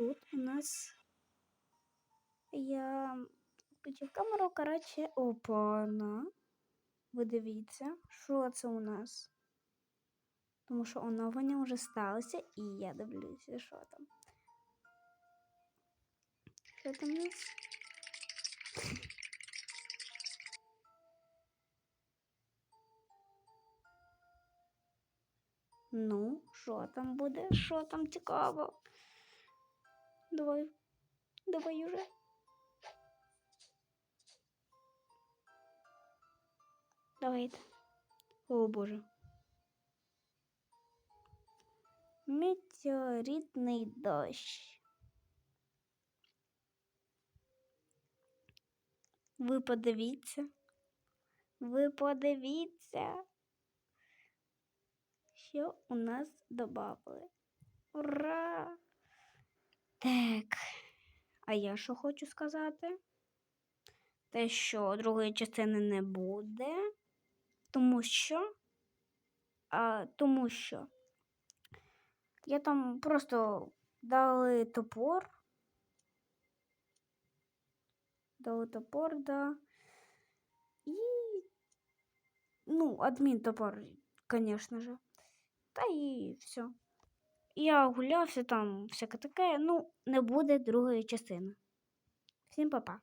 тут у нас я включив камеру, коротше, опана. Ви дивіться, що це у нас? Тому що оновлення вже сталося, і я дивлюся, що там. Що там у нас? Ну, що там буде? Що там цікаво? Давай, давай уже. Давайте. О боже. Метеоритний дощ. Ви подивіться. Ви подивіться, що у нас добавили. Ура! Так. А я що хочу сказати? Те, що другої частини не буде, тому що. А, тому що я там просто дали топор. Дали топор, да. І, ну, адмін топор, конечно же. Та і все. Я гулявся там, всяке таке. Ну, не буде другої частини. Всім па-па.